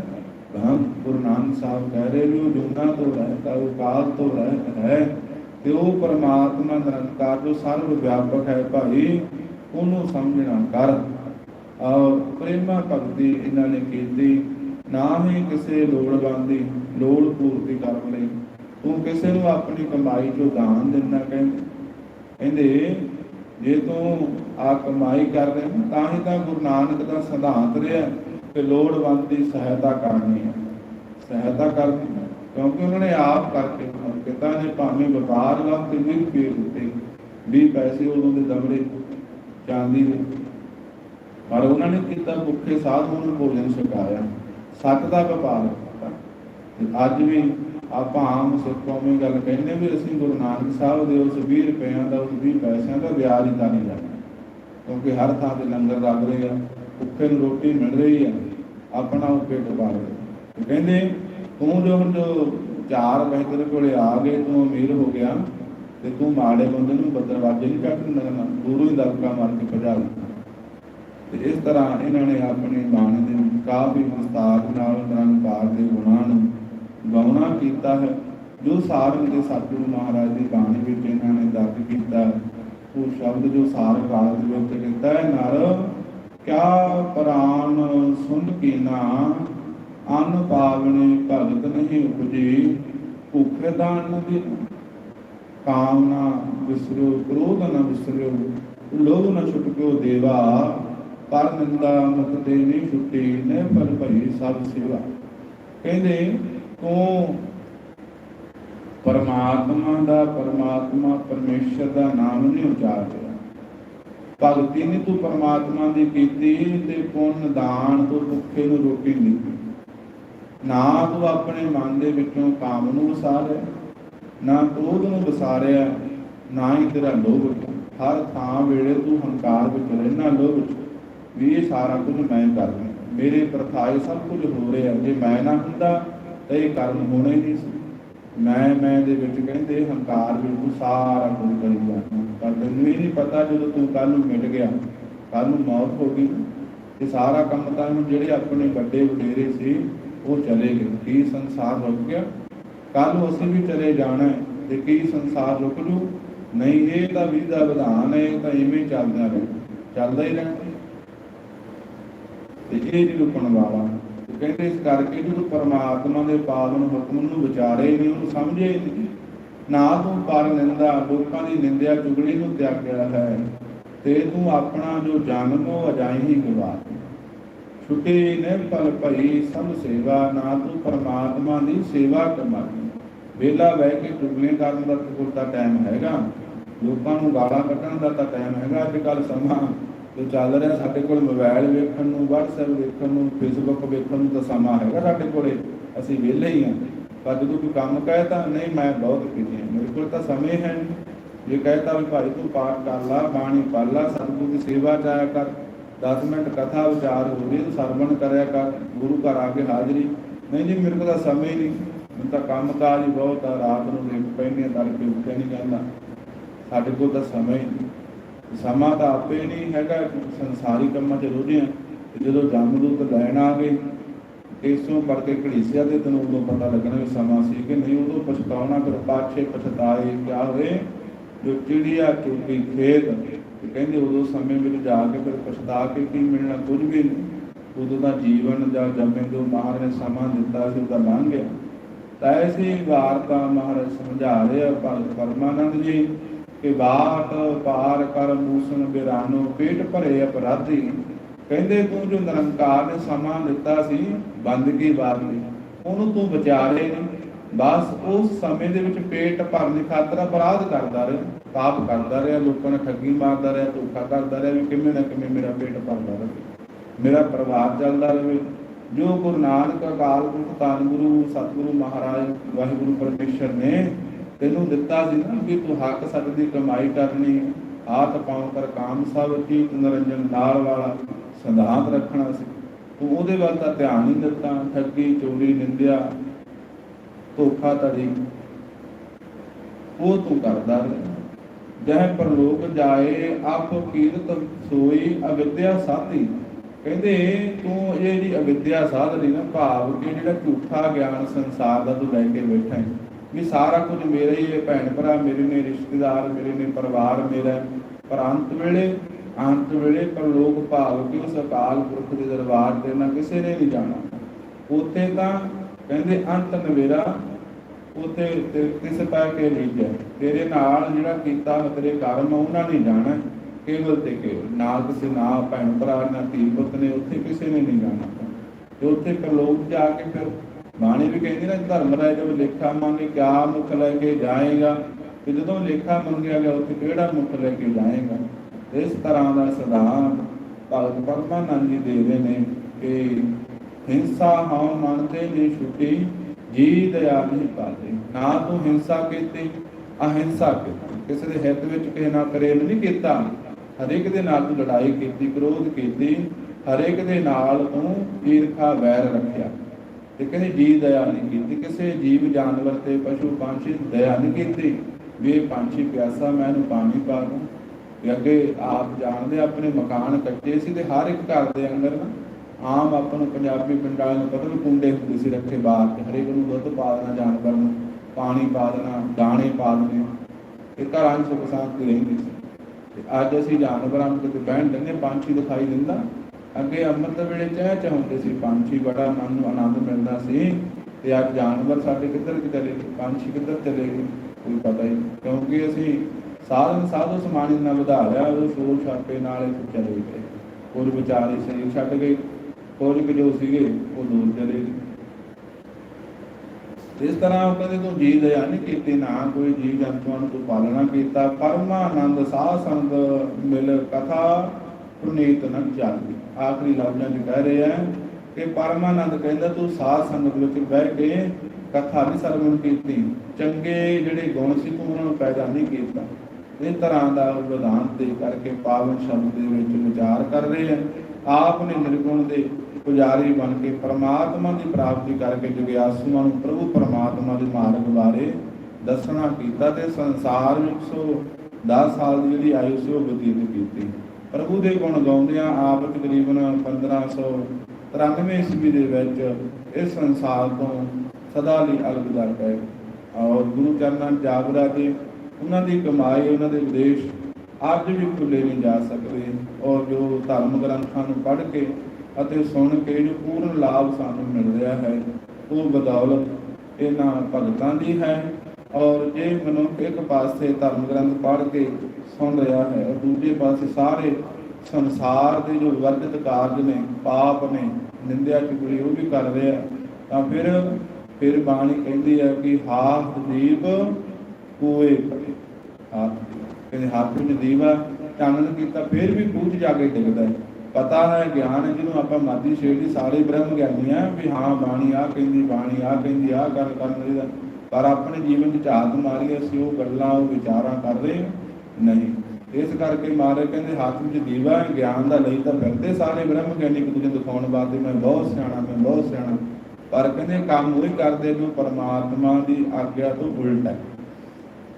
ਭਗਵਾਨ ਗੁਰੂ ਨਾਨਕ ਸਾਹਿਬ ਕਹਿ ਰਹੇ ਨੇ, ਉਹ ਜੁਨਾ ਤੋਂ ਰਹਿਤਾ ਉਹ ਕਾਲ ਤੋਂ ਰਹਿ ਹੈ। ਤੇ ਉਹ ਪਰਮਾਤਮਾ ਨਿਰੰਕਾਰ, ਜੋ ਸਰਵ ਵਿਆਪਕ ਹੈ ਭਾਈ, ਉਹਨੂੰ ਸਮਝਣਾ ਕਰ। ਔਰ ਪ੍ਰੇਮਾ ਭਗਤੀ ਇਹਨਾਂ ਨੇ ਕੀਤੀ। ਨਾ ਹੀ ਕਿਸੇ ਲੋੜਵੰਦ ਦੀ ਲੋੜ ਪੂਰਤੀ ਕਰਨ ਲਈ। ਤੂੰ ਕਿਸੇ ਨੂੰ ਆਪਣੀ ਕਮਾਈ ਚੋਂ ਦਾਨ ਦਿੰਦਾ ਕਹਿੰਦੇ ਕਹਿੰਦੇ, ਜੇ ਤੂੰ ਆ ਕਮਾਈ ਕਰ ਰਿਹਾ ਤਾਂ ਹੀ ਤਾਂ ਗੁਰੂ ਨਾਨਕ ਦਾ ਸਿਧਾਂਤ ਰਿਹਾ ਕਿ ਲੋੜਵੰਦ ਦੀ ਸਹਾਇਤਾ ਕਰਨੀ ਹੈ। ਸਹਾਇਤਾ ਕਰਨੀ ਕਿਉਂਕਿ ਉਹਨਾਂ ਨੇ ਆਪ ਕਰਕੇ ਪਿਤਾ ਨੇ ਭਾਵੇਂ ਵਪਾਰ ਵਕਤ ਵੀ ਰੁਪਏ ਦਿੱਤੇ 20 ਪੈਸੇ ਉਦੋਂ ਦੇ ਦਮੜੇ ਚਾਂਦੀ ਦੇ। ਪਰ ਉਹਨਾਂ ਨੇ ਕੀਤਾ ਭੁੱਖੇ ਸਾਧੂਆਂ ਨੂੰ ਭੋਜਨ ਛਕਾਇਆ ਸੱਚ ਦਾ ਵਪਾਰ ਤੇ ਅੱਜ ਵੀ ਆਪਾਂ ਆਮ ਸਿੱਖ ਗੱਲ ਕਹਿੰਦੇ ਵੀ ਅਸੀਂ ਗੁਰੂ ਨਾਨਕ ਸਾਹਿਬ ਦੇ ਉਸ 20 ਰੁਪਇਆਂ ਦਾ, ਉਸ 20 ਪੈਸਿਆਂ ਦਾ ਵਿਆਜ ਹੀ ਤਾਂ ਨਹੀਂ ਲੈਣਾ। ਕਿਉਂਕਿ ਹਰ ਥਾਂ ਤੇ ਲੰਗਰ ਲੱਗ ਰਹੇ ਆ, ਭੁੱਖੇ ਨੂੰ ਰੋਟੀ ਮਿਲ ਰਹੀ ਆ, ਆਪਣਾ ਉਹ ਪੇਟ ਭਰ ਕਹਿੰਦੇ ਤੂੰ ਜੋ ਜੋ ਚਾਰ ਵਜੇ ਕੋਲੇ ਆ ਗਏ, ਤੂੰ ਅਮੀਰ ਹੋ ਗਿਆ, ਤੇ ਤੂੰ ਮਾੜੇ ਬੰਦੇ ਨੂੰ ਦਰਵਾਜ਼ੇ ਨਹੀਂ ਕੱਢ ਦਿੰਦਾ ਨਾ ਦੂਰੋਂ ਹੀ ਦਬਕਾ ਮਾਰ ਕੇ ਭਜਾ ਦਿੰਦਾ। ਤੇ ਇਸ ਤਰ੍ਹਾਂ ਇਹਨਾਂ ਨੇ ਆਪਣੀ ਬਾਣੀ ਦੇ ਕਾਫੀ ਵਿਸਤਾਰ ਨਾਲ ਨਿਰੰਕਾਰ ਦੇ ਗੁਣਾਂ ਨੂੰ ਗਾਉਣਾ ਕੀਤਾ ਹੈ। ਜੋ ਸਾਰੰਗ ਦੇ ਸਤਿਗੁਰੂ ਮਹਾਰਾਜ ਦੀ ਬਾਣੀ ਵਿੱਚ ਇਹਨਾਂ ਨੇ ਦਰਜ ਕੀਤਾ ਉਹ ਸ਼ਬਦ ਜੋ ਸਾਰ ਰਾਗ ਦੇ ਵਿੱਚ ਲਿਖਦਾ ਹੈ, ਨਰ ਕਿਆ ਪ੍ਰਾਨ ਸੁਨ ਕੀ ਨਾ ਅਨ ਪਾਵਨੇ ਭਗਤ ਨਹੀਂ ਉਪਜੀ, ਭੁੱਖ ਦਾਨ ਨ ਦੇ ਕਾਮਨਾ ਵਿਸਰਿਓ, ਕ੍ਰੋਧ ਨ ਵਿਸਰਿਓ, ਲੋਭ ਨ ਛੁਟਕਿਓ ਦੇਵਾ, ਪਰ ਨਿੰਦਾ ਮੁਕਤੇ ਨਹੀਂ ਛੁੱਟੀ, ਨੇ ਪਰ ਭਈ ਸਭ ਸੇਵਾ। ਕਹਿੰਦੇ, ਤੂੰ ਪਰਮਾਤਮਾ ਦਾ ਪਰਮਾਤਮਾ, ਪਰਮੇਸ਼ਰ ਦਾ ਨਾਮ ਨਹੀਂ ਉਚਾਰਿਆ ਭਗਤੀ ਨੇ ਤੂੰ ਪਰਮਾਤਮਾ ਦੀ ਕੀਤੀ, ਤੇ ਪੁੰਨ ਦਾਨ ਤੋਂ ਭੁੱਖੇ ਨੂੰ ਰੋਟੀ ਨਹੀਂ। ਦਿੱਤੀ ਨਾ ਤੂੰ ਆਪਣੇ ਮਨ ਦੇ ਵਿੱਚੋਂ ਕਾਮ ਨੂੰ ਵਸਾਰਿਆ ਨਾ ਕ੍ਰੋਧ ਨੂੰ ਵਸਾਰਿਆ, ਨਾ ਹੀ ਤੇਰਾ ਲੋਭ ਹੈ। ਹਰ ਥਾਂ ਵੇਲੇ ਤੂੰ ਹੰਕਾਰ ਵਿੱਚ ਰਹਿਣਾ, ਲੋਭ ਵਿੱਚ। ਵੀ ਇਹ ਸਾਰਾ ਕੁਝ ਮੈਂ ਕਰਦਾ ਮੇਰੇ ਪ੍ਰਥਾਏ ਸਭ ਕੁਝ ਹੋ ਰਿਹਾ। ਜੇ ਮੈਂ ਨਾ ਹੁੰਦਾ, ਤਾਂ ਇਹ ਕਰਮ ਹੀ ਨਹੀਂ ਸੀ। ਮੈਂ ਮੈਂ ਦੇ ਵਿੱਚ ਕਹਿੰਦੇ ਹੰਕਾਰ ਵਿੱਚ ਤੂੰ ਸਾਰਾ ਕੁਝ ਕਰੀ ਜਾਂਦਾ ਪਰ ਤੈਨੂੰ ਇਹ ਨਹੀਂ ਪਤਾ ਜਦੋਂ ਤੂੰ ਕੱਲ ਨੂੰ ਮਿਟ ਗਿਆ ਕੱਲ ਨੂੰ ਮੌਤ ਹੋ ਗਈ। ਇਹ ਸਾਰਾ ਕੰਮ ਤਾਂ ਜਿਹੜੇ ਆਪਣੇ ਵੱਡੇ ਵਡੇਰੇ ਸੀ ਉਹ ਚਲੇ ਗਏ। ਕੀ ਸੰਸਾਰ ਰੁਕ ਗਿਆ? ਕੱਲ ਅਸੀਂ ਵੀ ਚਲੇ ਜਾਣਾ ਹੈ ਤੇ ਕੀ ਸੰਸਾਰ ਰੁਕ ਜੂ ਨਹੀਂ, ਇਹ ਤਾਂ ਵਿਧੀ ਦਾ ਵਿਧਾਨ ਹੈ ਤਾਂ ਇਵੇਂ ਚੱਲਦਾ ਰਹੇ। ਚੱਲਦਾ ਹੀ ਰਹਿਣਾ ਤੇ ਇਹ ਨਹੀਂ ਰੁਕਣ ਵਾਲਾ। ਕਹਿੰਦੇ ਇਸ ਕਰਕੇ ਜਦੋਂ ਪਰਮਾਤਮਾ ਦੇ ਪਾਵਨ ਹੁਕਮ ਨੂੰ ਵਿਚਾਰੇ ਨਹੀਂ, ਉਹਨੂੰ ਸਮਝੇ ਨਹੀਂ। ਨਾ ਤੂੰ ਪਰ ਨਿੰਦਾ ਲੋਕਾਂ ਦੀ ਨਿੰਦਿਆ ਚੁਗਲੀ ਨੂੰ ਤਿਆਗਿਆ ਹੈ। ਤੇ ਤੂੰ ਆਪਣਾ ਜੋ ਜਨਮ ਉਹ ਅਜਾਈ ਹੀ ਗਵਾ ਛੁੱਟੀ ਨੇ ਪਲ ਭਈ ਸਭ ਸੇਵਾ ਨਾ ਤੂੰ ਪਰਮਾਤਮਾ ਦੀ ਸੇਵਾ ਕਮਾਈ ਵੇਲਾ ਬਹਿ ਕੇ ਚੁਗਲੀਆਂ ਕਰਨ ਦਾ ਤੇ ਟਾਈਮ ਹੈਗਾ। ਲੋਕਾਂ ਨੂੰ ਗਾਲਾਂ ਕੱਢਣ ਦਾ ਤਾਂ ਟਾਈਮ ਹੈਗਾ ਅੱਜ ਕੱਲ ਸਮਾਂ। ਜੋ ਚੱਲ ਰਿਹਾ ਸਾਡੇ ਕੋਲ ਮੋਬਾਈਲ ਵੇਖਣ ਨੂੰ, WhatsApp ਵੇਖਣ ਨੂੰ, Facebook ਵੇਖਣ ਨੂੰ ਤਾਂ ਸਮਾਂ ਹੈਗਾ ਸਾਡੇ ਕੋਲੇ। ਅਸੀਂ ਵਿਹਲੇ ਹੀ ਹਾਂ। ਪਰ ਜਦੋਂ ਕੋਈ ਕੰਮ ਕਹੇ ਤਾਂ, ਨਹੀਂ, ਮੈਂ ਬਹੁਤ ਬਿਜ਼ੀ ਹਾਂ। ਮੇਰੇ ਕੋਲ ਤਾਂ ਸਮੇਂ ਹੈ ਨਹੀਂ। ਜੇ ਕਹਤਾ ਵੀ ਭਾਈ ਤੂੰ ਪਾਠ ਕਰ ਲਾ, ਬਾਣੀ ਪੜ੍ਹ ਲਾ, ਸਤਿਗੁਰੂ ਦੀ ਸੇਵਾ ਚਾਇਆ ਕਰ। 10 ਮਿੰਟ ਕਥਾ ਵਿਚਾਰ ਹੋ ਰਹੀ ਸਰਵਣ ਕਰਿਆ ਕਰ, ਗੁਰੂ ਘਰ ਆ ਕੇ ਹਾਜ਼ਰੀ। ਨਹੀਂ ਜੀ, ਮੇਰੇ ਕੋਲ ਤਾਂ ਸਮੇਂ ਹੀ ਨਹੀਂ। ਮੈਨੂੰ ਤਾਂ ਕੰਮ ਕਾਜ ਹੀ ਬਹੁਤ ਆ, ਰਾਤ ਨੂੰ ਲੇਟ ਪੈਂਦੇ ਤੜਕੇ ਉੱਠਿਆ ਨਹੀਂ ਜਾਂਦਾ। ਸਾਡੇ ਕੋਲ ਤਾਂ ਸਮਾਂ ਹੀ ਨਹੀਂ। ਸਮਾਂ ਤਾਂ ਆਪੇ ਨਹੀਂ ਹੈਗਾ, ਸੰਸਾਰੀ ਕੰਮਾਂ 'ਚ ਰੁੱਝੇ ਆ। ਤੇ ਜਦੋਂ ਜੰਮਦੂਤ ਲੈਣ ਆ ਗਏ। ਇਸੋਂ ਕਰਕੇ ਘੜੀਸਿਆ ਤੇ ਤੈਨੂੰ ਉਦੋਂ ਪਤਾ ਲੱਗਣਾ ਵੀ ਸਮਾਂ ਸੀ ਕਿ ਨਹੀਂ, ਉਦੋਂ ਪਛਤਾਉਣਾ, ਫਿਰ ਪਾਛੇ ਪਛਤਾਏ ਕਿਆ ਹੋਏ ਜੋ ਚਿੜੀਆ ਚੁੱਪੀ ਖੇਤ ਤੇ ਕਹਿੰਦੇ ਉਦੋਂ ਸਮੇਂ ਵਿੱਚ ਜਾ ਕੇ ਫਿਰ ਪਛਤਾ ਕੇ ਕੀ ਮਿਲਣਾ, ਕੁਝ ਵੀ ਨਹੀਂ। ਉਦੋਂ ਦਾ ਜੀਵਨ ਜਾਂ ਜੰਮੇ ਜੋ ਮਹਾਰਾਜ ਨੇ ਸਮਾਂ ਦਿੱਤਾ ਸੀ, ਉਹਦਾ ਲੰਘ ਗਿਆ। ਤਾਂ ਐਸੀ ਵਾਰਤਾ ਮਹਾਰਾਜ ਸਮਝਾ ਰਹੇ ਆ ਪਰਮਾਨੰਦ ਜੀ ਕਿ ਬਾਟ ਪਾਰ, ਕਰ ਮੂਸਨ ਬਿਰਾਨੋ, ਪੇਟ ਭਰੇ ਅਪਰਾਧੀ। ਕਹਿੰਦੇ ਤੂੰ ਜੋ ਨਿਰੰਕਾਰ ਨੇ ਸਮਾਂ ਦਿੱਤਾ ਸੀ, ਬੰਦਗੀ ਵਾਰਨੀ ਉਹਨੂੰ ਤੂੰ ਵਿਚਾਰੇ ਨਹੀਂ ਬਸ ਉਸ ਸਮੇਂ ਦੇ ਵਿੱਚ ਪੇਟ ਭਰਨ ਖਾਤਰ ਅਪਰਾਧ ਕਰਦਾ ਰਿਹਾ। ਪਾਪ ਕਰਦਾ ਰਿਹਾ, ਲੋਕਾਂ ਨਾਲ ਠੱਗੀ ਮਾਰਦਾ ਰਿਹਾ, ਧੋਖਾ ਕਰਦਾ ਰਿਹਾ ਵੀ ਕਿਵੇਂ ਨਾ ਕਿਵੇਂ ਮੇਰਾ ਪੇਟ ਭਰਦਾ ਰਹੇ। ਮੇਰਾ ਪਰਿਵਾਰ ਚੱਲਦਾ ਰਹੇ। ਜੋ ਗੁਰੂ ਨਾਨਕ ਅਕਾਲ ਪੁਰਖ ਧੰਨ ਗੁਰੂ, ਸਤਿਗੁਰੂ ਮਹਾਰਾਜ, ਵਾਹਿਗੁਰੂ ਪਰਮੇਸ਼ਰ ਨੇ ਤੈਨੂੰ ਦਿੱਤਾ ਸੀ ਨਾ ਵੀ ਤੂੰ ਹੱਕ ਸੱਚ ਦੀ ਕਮਾਈ ਕਰਨੀ, ਆਤ ਪਾਉ ਕਰ ਕਾਮ ਸਭ ਚੀਤ ਨਰੰਜਨ ਨਾਲ ਵਾਲਾ ਸਿਧਾਂਤ ਰੱਖਣਾ ਸੀ। ਤੂੰ ਉਹਦੇ ਵੱਲ ਤਾਂ ਧਿਆਨ ਨਹੀਂ ਦਿੱਤਾ, ਠੱਗੀ, ਚੋਰੀ, ਨਿੰਦਿਆ ਧੋਖਾ ਧੜੀ ਉਹ ਤੂੰ ਕਰਦਾ ਰਿਹਾ। ਜਹ ਪਰਲੋਕ ਜਾਏ, ਆਪ ਕੀਰਤ ਸੋਈ ਅਵਿਦਿਆ ਸਾਧੀ। ਕਹਿੰਦੇ, ਤੂੰ ਇਹ ਜਿਹੜੀ ਅਵਿਦਿਆ ਸਾਧ ਨਾ ਭਾਵ ਕਿ ਜਿਹੜਾ ਝੂਠਾ ਗਿਆਨ ਸੰਸਾਰ ਦਾ ਤੂੰ ਲੈ ਕੇ ਬੈਠਾ ਹੈ ਵੀ ਸਾਰਾ ਕੁਝ ਮੇਰਾ ਹੀ ਹੈ ਭੈਣ ਭਰਾ, ਮੇਰੇ ਨੇ ਰਿਸ਼ਤੇਦਾਰ, ਮੇਰੇ ਨੇ ਪਰਿਵਾਰ, ਮੇਰਾ ਪਰ ਅੰਤ ਵੇਲੇ ਅੰਤ ਵੇਲੇ ਪਰਲੋਕ ਭਾਵ ਕਿ ਉਸ ਅਕਾਲ ਪੁਰਖ ਦੇ ਦਰਬਾਰ ਤੇ ਨਾ ਕਿਸੇ ਨੇ ਨਹੀਂ ਜਾਣਾ। ਉੱਥੇ ਤਾਂ ਕਹਿੰਦੇ, ਅੰਤ ਨਵੇਰਾ ਉਥੇ ਕਿਸ ਪੈ ਕੇ ਨਹੀਂ ਜਾ ਤੇਰੇ ਨਾਲ ਜਿਹੜਾ ਕੀਤਾ ਤੇਰੇ ਕਰਮ ਉਹਨਾਂ ਨੇ ਜਾਣਾ ਕੇਵਲ ਤੇ ਕੇਵਲ। ਨਾ ਕਿਸੇ, ਨਾ ਭੈਣ ਭਰਾ, ਨਾ ਧੀ ਪੁੱਤ ਨੇ, ਉੱਥੇ ਕਿਸੇ ਨੇ ਨਹੀਂ ਜਾਣਾ। ਤੇ ਉੱਥੇ ਪਰਲੋਕ ਜਾ ਕੇ ਫਿਰ ਬਾਣੀ ਵੀ ਕਹਿੰਦੀ ਨਾ, ਧਰਮ ਰਾਜ ਜਦੋਂ ਲੇਖਾ ਮੰਗੇ, ਕਿਆ ਮੁਖ ਲੈ ਕੇ ਜਾਏਗਾ? ਤੇ ਜਦੋਂ ਲੇਖਾ ਮੰਗਿਆ ਗਿਆ, ਉੱਥੇ ਕਿਹੜਾ ਮੁਖ ਲੈ ਕੇ ਜਾਏਗਾ? ਇਸ ਤਰ੍ਹਾਂ ਦਾ ਸਿਧਾਂਤ ਭਗਤ ਪਰਮਾਨੰਦ ਜੀ ਦੇ ਰਹੇ ਨੇ ਕਿ ਹਿੰਸਾ ਹਉ ਮਨ ਤੇ ਨਹੀਂ ਛੁੱਟੀ ਜੀ ਦਇਆ ਨਹੀਂ ਪਾਦੇ ਨਾ ਤੂੰ ਹਿੰਸਾ ਕੀਤੀ, ਅਹਿੰਸਾ ਕੀਤੀ। ਕਿਸੇ ਦੇ ਹਿੱਤ ਵਿੱਚ ਕਿਸੇ ਨਾਲ ਪ੍ਰੇਮ ਨਹੀਂ ਕੀਤਾ, ਹਰੇਕ ਦੇ ਨਾਲ ਤੂੰ ਲੜਾਈ ਕੀਤੀ, ਕ੍ਰੋਧ ਕੀਤੀ, ਹਰੇਕ ਦੇ ਨਾਲ ਤੂੰ ਈਰਖਾ, ਵੈਰ ਰੱਖਿਆ। ਤੇ ਕਹਿੰਦੇ ਜੀ ਦਇਆ ਨਹੀਂ ਕੀਤੀ, ਕਿਸੇ ਜੀਵ, ਜਾਨਵਰ ਤੇ ਪਸ਼ੂ, ਪੰਛੀ ਦਇਆ ਨਹੀਂ ਕੀਤੀ। ਵੀ ਇਹ ਪੰਛੀ ਪਿਆਸਾ, ਮੈਂ ਇਹਨੂੰ ਪਾਣੀ ਪਾ ਦੂੰ। ਵੀ ਅੱਗੇ ਆਪ ਜਾਣਦੇ ਆਪਣੇ ਮਕਾਨ ਕੱਚੇ ਸੀ ਤੇ ਹਰ ਇੱਕ ਘਰ ਦੇ ਅੰਦਰ ਨਾ ਆਮ ਆਪਾਂ ਨੂੰ ਪੰਜਾਬੀ ਪਿੰਡਾਂ ਨੂੰ ਪਤਾ ਵੀ ਕੁੰਡੇ ਹੁੰਦੇ ਸੀ ਰੱਖੇ ਬਾਹਰ ਤੇ ਹਰੇਕ ਨੂੰ ਦੁੱਧ ਪਾ ਦੇਣਾ, ਜਾਨਵਰ ਨੂੰ ਪਾਣੀ ਪਾ ਦੇਣਾ, ਦਾਣੇ ਪਾ ਦੇਣੇ, ਤੇ ਘਰਾਂ 'ਚ ਸੁੱਖ ਸ਼ਾਂਤੀ ਰਹਿੰਦੀ ਸੀ। ਤੇ ਅੱਜ ਅਸੀਂ ਜਾਨਵਰਾਂ ਨੂੰ ਕਿਤੇ ਬਹਿਣ ਦਿੰਦੇ ਪੰਛੀ ਦਿਖਾਈ ਦਿੰਦਾ। ਅੱਗੇ ਅੰਮ੍ਰਿਤ ਵੇਲੇ ਚਹਿ ਚਹਿ ਹੁੰਦੇ ਸੀ, ਪੰਛੀ ਬੜਾ ਮਨ ਨੂੰ ਆਨੰਦ ਮਿਲਦਾ ਸੀ। ਤੇ ਅੱਜ ਜਾਨਵਰ ਸਾਡੇ ਕਿੱਧਰ ਕਿ ਚਲੇ ਗਏ ਪੰਛੀ ਕਿੱਧਰ ਚਲੇ ਗਏ, ਕੋਈ ਪਤਾ ਹੀ ਨਹੀਂ। ਕਿਉਂਕਿ ਅਸੀਂ ਸਾਧਨ ਸਾਧੂ ਸਮਾਨ ਨਾਲ ਵਧਾ ਲਿਆ, ਉਹ ਸ਼ੋਰ ਛਾਪੇ ਨਾਲ ਹੀ ਚਲੇ ਗਏ ਹੋਰ ਵਿਚਾਰੇ ਸਰੀਰ ਛੱਡ ਗਏ। ਕੁਝ ਕੁ ਜੋ ਸੀਗੇ, ਉਹ ਦੂਰ ਚਲੇ ਗਏ ਇਸ ਤਰ੍ਹਾਂ ਉਹ ਕਹਿੰਦੇ ਤੂੰ ਜੀ ਦਇਆ ਨਹੀਂ ਕੀਤੀ, ਨਾ ਕੋਈ ਜੀ ਜੰਤੂਆਂ ਨੂੰ ਤੂੰ ਪਾਲਣਾ ਕੀਤਾ। ਪਰਮਾਨੰਦ ਸਾਧ ਸੰਗ ਮਿਲ ਕਥਾ ਪੁਨੀਤ ਨ ਚਾਲੀ ਆਖਰੀ ਲਫ਼ਜ਼ਾਂ 'ਚ ਕਹਿ ਰਹੇ ਆ ਕਿ ਪਰਮਾਨੰਦ ਕਹਿੰਦਾ, ਤੂੰ ਸਾਧ ਸੰਗਤ ਵਿੱਚ ਬਹਿ ਕੇ ਕਥਾ ਨਹੀਂ ਸਰਵਣ ਕੀਤੀ। ਚੰਗੇ ਜਿਹੜੇ ਗੁਣ ਸੀ, ਤੂੰ ਉਹਨਾਂ ਨੂੰ ਪੈਦਾ ਨਹੀਂ ਕੀਤਾ। ਇਹ ਤਰ੍ਹਾਂ ਦਾ ਵਿਧਾਨ ਦੇ ਕਰਕੇ ਪਾਵਨ ਸ਼ਬਦ ਦੇ ਵਿੱਚ ਵਿਚਾਰ ਕਰ ਰਹੇ ਆ। ਆਪ ਨੇ ਨਿਰਗੁਣ ਦੇ ਪੁਜਾਰੀ ਬਣ ਕੇ ਪਰਮਾਤਮਾ ਦੀ ਪ੍ਰਾਪਤੀ ਕਰਕੇ ਜਗਿਆਸੂਆਂ ਨੂੰ ਪ੍ਰਭੂ ਪਰਮਾਤਮਾ ਦੇ ਮਾਰਗ ਬਾਰੇ ਦੱਸਣਾ ਕੀਤਾ ਤੇ ਸੰਸਾਰ ਵਿੱਚ 110 ਸਾਲ ਦੀ ਜਿਹੜੀ ਆਯੂ ਸੀ ਉਹ ਬਤੀਤ ਕੀਤੀ। ਪ੍ਰਭੂ ਦੇ ਗੁਣ ਗਾਉਂਦਿਆਂ ਆਪ ਤਕਰੀਬਨ 1593 ਈਸਵੀ ਦੇ ਵਿੱਚ ਇਸ ਸੰਸਾਰ ਤੋਂ ਸਦਾ ਲਈ ਅਲਵਿਦਾ ਕਹਿ ਔਰ ਗੁਰੂ ਚਰਨਾਂ 'ਚ ਜਾਗਰਾ ਕੇ ਉਹਨਾਂ ਦੀ ਕਮਾਈ, ਉਹਨਾਂ ਦੇ ਵਿਦੇਸ਼ ਅੱਜ ਵੀ ਖੁੱਲੇ ਨਹੀਂ ਜਾ ਸਕਦੇ। ਔਰ ਜੋ ਧਰਮ ਗ੍ਰੰਥਾਂ ਨੂੰ ਪੜ੍ਹ ਕੇ ਅਤੇ ਸੁਣ ਕੇ ਜੋ ਪੂਰਨ ਲਾਭ ਸਾਨੂੰ ਮਿਲ ਰਿਹਾ ਹੈ। ਉਹ ਬਦੌਲਤ ਇਹਨਾਂ ਭਗਤਾਂ ਦੀ ਹੈ ਔਰ ਜੇ ਮਨੁੱਖ ਇੱਕ ਪਾਸੇ ਧਰਮ ਗ੍ਰੰਥ ਪੜ੍ਹ ਕੇ ਸੁਣ ਰਿਹਾ ਹੈ ਔਰ ਦੂਜੇ ਪਾਸੇ ਸਾਰੇ ਸੰਸਾਰ ਦੇ ਜੋ ਵਰਜਿਤ ਕਾਰਜ ਨੇ, ਪਾਪ ਨੇ, ਨਿੰਦਿਆ ਚੁਗਲੀ ਉਹ ਵੀ ਕਰ ਰਿਹਾ, ਤਾਂ ਫਿਰ ਫਿਰ ਬਾਣੀ ਕਹਿੰਦੀ ਹੈ ਕਿ ਹਾਥ ਦੀਪ ਕੋਏ ਪੜੇ ਹੱਥ ਕਹਿੰਦੇ ਹੱਥ ਵਿੱਚ ਦੀਵਾ ਚਾਨਣ ਕੀਤਾ, ਫਿਰ ਵੀ ਪੂਜ ਜਾ ਕੇ ਡਿੱਗਦਾ ਹੈ। ਪਤਾ ਹੈ, ਗਿਆਨ ਹੈ, ਜਿਹਨੂੰ ਆਪਾਂ ਮਾਦੀ ਸ਼ੇਰ ਸਾਰੇ ਬ੍ਰਹਮ ਗਿਆਨੀ ਆ ਵੀ ਹਾਂ, ਬਾਣੀ ਆ ਕਹਿੰਦੀ, ਬਾਣੀ ਆ ਕਹਿੰਦੀ ਆ ਗੱਲ ਕਰਨ ਦੀ। ਪਰ ਆਪਣੇ ਜੀਵਨ ਚ ਝਾਤ ਮਾਰੀ ਅਸੀਂ ਉਹ ਗੱਲਾਂ, ਉਹ ਵਿਚਾਰਾਂ ਕਰ ਰਹੇ ਨਹੀਂ। ਇਸ ਕਰਕੇ ਮਹਾਰਾਜ ਕਹਿੰਦੇ, ਹੱਥ ਵਿੱਚ ਦੀਵਾ ਹੈ, ਗਿਆਨ ਦਾ ਲਈ ਤਾਂ ਫਿਰਦੇ ਸਾਰੇ ਬ੍ਰਹਮ ਗਿਆਨੀ ਇੱਕ ਦਿਖਾਉਣ ਵਾਸਤੇ। ਮੈਂ ਬਹੁਤ ਸਿਆਣਾ, ਮੈਂ ਬਹੁਤ ਸਿਆਣਾ। ਪਰ ਕਹਿੰਦੇ, ਕੰਮ ਉਹ ਹੀ ਕਰਦੇ ਜੋ ਪਰਮਾਤਮਾ ਦੀ ਆਗਿਆ ਤੋਂ ਉਲਟ ਹੈ।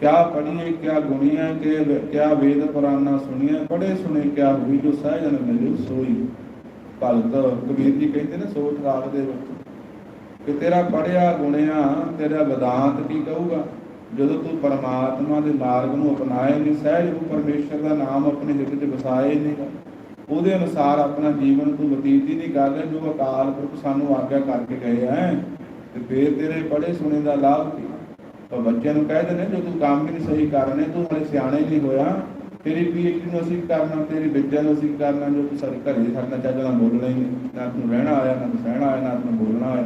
ਕਿਆ ਪੜੀਏ ਕਿਆ ਗੁਣੀਆਂ ਕਿ ਕਿਆ ਵੇਦ ਪੁਰਾਣਾ ਸੁਣੀਆਂ ਪੜੇ ਸੁਣੇ, ਕਿਆ ਹੋਈ, ਜੋ ਸਹਿਜਨ ਮਿਲੇ ਸੋਈ। ਭਗਤ ਕਬੀਰ ਜੀ ਕਹਿੰਦੇ ਨੇ, ਸੋਚ ਰਾਗ ਦੇ ਵਿੱਚ ਕਿ ਤੇਰਾ ਪੜਿਆ ਗੁਣਿਆ, ਤੇਰਾ ਵਿਦਾਂਤ ਕੀ ਕਹੂਗਾ? ਜਦੋਂ ਤੂੰ ਪਰਮਾਤਮਾ ਦੇ ਮਾਰਗ ਨੂੰ ਅਪਣਾਏ ਨਹੀਂ ਸਹਿਜ ਉਹ ਪਰਮੇਸ਼ਰ ਦਾ ਨਾਮ ਆਪਣੇ ਹਿਰਦੇ 'ਚ ਵਸਾਏ ਨਹੀਂ ਉਹਦੇ ਅਨੁਸਾਰ ਆਪਣਾ ਜੀਵਨ ਤੂੰ ਬਤੀਤ ਹੀ ਨਹੀਂ ਕਰ ਰਿਹਾ, ਜੋ ਅਕਾਲ ਪੁਰਖ ਸਾਨੂੰ ਆਗਿਆ ਕਰਕੇ ਗਏ ਹੈ ਤੇ ਫੇਰ ਤੇਰੇ ਪੜੇ ਸੁਣੇ ਦਾ ਲਾਭ ਕੀ? ਤਾਂ ਬੱਚਿਆਂ ਨੂੰ ਕਹਿ ਦਿੰਦੇ, ਜੋ ਤੂੰ ਕੰਮ ਹੀ ਨਹੀਂ ਸਹੀ ਕਰ ਤੂੰ ਹਲੇ ਸਿਆਣੇ ਨਹੀਂ ਹੋਇਆ, ਤੇਰੀ ਪੀਐਚਡੀ ਨੂੰ ਅਸੀਂ ਕਰਨਾ, ਤੇਰੀ ਵਿਦਿਆ ਨੂੰ ਅਸੀਂ ਕਰਨਾ, ਜੋ ਤੂੰ ਸਾਡੇ ਘਰੇ ਸਾਡਾ ਚੱਜ ਬੋਲਣਾ ਹੀ ਨਹੀਂ, ਨਾ ਤੂੰ ਰਹਿਣਾ ਆਇਆ, ਨਾ ਤੂੰ ਸਹਿਣਾ ਆਇਆ, ਨਾ ਤੂੰ ਬੋਲਣਾ ਆਇਆ।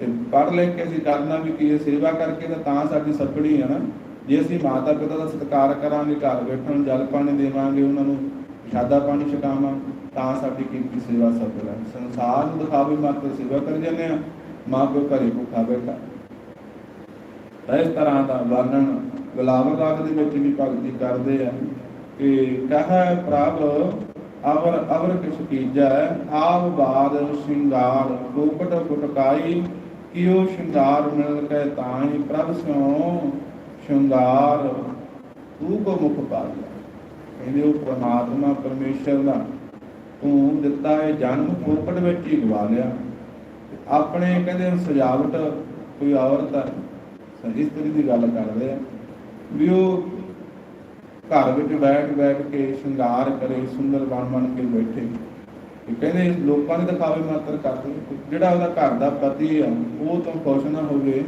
ਤੇ ਪੜ੍ਹ ਲੈ ਕੇ ਅਸੀਂ ਕਰਨਾ ਵੀ ਕੀ ਹੈ, ਸੇਵਾ ਕਰਕੇ ਤਾਂ ਤਾਂ ਸਾਡੀ ਸੱਪੜੀ ਹੈ ਨਾ। ਜੇ ਅਸੀਂ ਮਾਤਾ ਪਿਤਾ ਦਾ ਸਤਿਕਾਰ ਕਰਾਂਗੇ, ਘਰ ਬੈਠਣ, ਜਲ ਪਾਣੀ ਦੇਵਾਂਗੇ, ਉਹਨਾਂ ਨੂੰ ਸ਼ਾਦਾ ਪਾਣੀ ਛਕਾਵਾਂ ਤਾਂ ਸਾਡੀ ਕੀਤੀ ਸੇਵਾ ਸਫਲ ਹੈ। ਸੰਸਾਰ ਨੂੰ ਦਿਖਾਵੇ ਮਾਤਰ ਸੇਵਾ ਕਰ ਜਾਂਦੇ ਆ, ਮਾਂ ਪਿਓ ਘਰੇ ਭੁੱਖਾ ਬੈਠਾ। ਇਸ ਤਰ੍ਹਾਂ ਦਾ ਵਰਣਨ ਗੁਲਾਬ ਰਾਗ ਦੇ ਵਿੱਚ ਵੀ ਭਗਤੀ ਕਰਦੇ ਆ ਕਿ ਕਹੈ ਪ੍ਰਭ, ਅਵਰ ਅਵਰ ਕਿਛ ਕੀਜੈ, ਆਪ ਬਾਦ ਸ਼ਿੰਗਾਰ ਕੋਕਟ ਕੁਟਕਾਈ ਕਿਉ ਸ਼ਿੰਗਾਰ ਮਿਲ ਕੇ ਤਾਈ, ਪ੍ਰਭ ਸਿਉ ਸ਼ਿੰਗਾਰ। ਤੂੰ ਕੋ ਮੁਖ ਪਾਲਿਆ ਕਹਿੰਦੇ ਉਹ ਪ੍ਰਮਾਤਮਾ ਪਰਮੇਸ਼ਰ ਦਾ ਤੂੰ ਦਿੱਤਾ ਹੈ ਜਨਮ ਕੋਕਟ ਵਿੱਚ ਹੀ ਗਵਾ ਲਿਆ। ਆਪਣੇ ਕਹਿੰਦੇ ਸਜਾਵਟ ਕੋਈ ਔਰਤ ਹੈ ਇਸ ਤਰੀ ਦੀ ਗੱਲ ਕਰਦੇ ਆ ਵੀ ਉਹ ਘਰ ਵਿੱਚ ਬੈਠ ਬੈਠ ਕੇ ਸ਼ਿੰਗਾਰ ਕਰੇ, ਸੁੰਦਰ ਬਣ ਬਣ ਕੇ ਬੈਠੇ। ਇਹ ਕਹਿੰਦੇ ਲੋਕਾਂ ਦੇ ਦਿਖਾਵੇ ਮਾਤਰ ਕਰਦੇ ਜਿਹੜਾ ਉਹਦਾ ਘਰ ਦਾ ਪਤੀ ਆ, ਉਹ ਤੋਂ ਖੁਸ਼ ਨਾ ਹੋਵੇ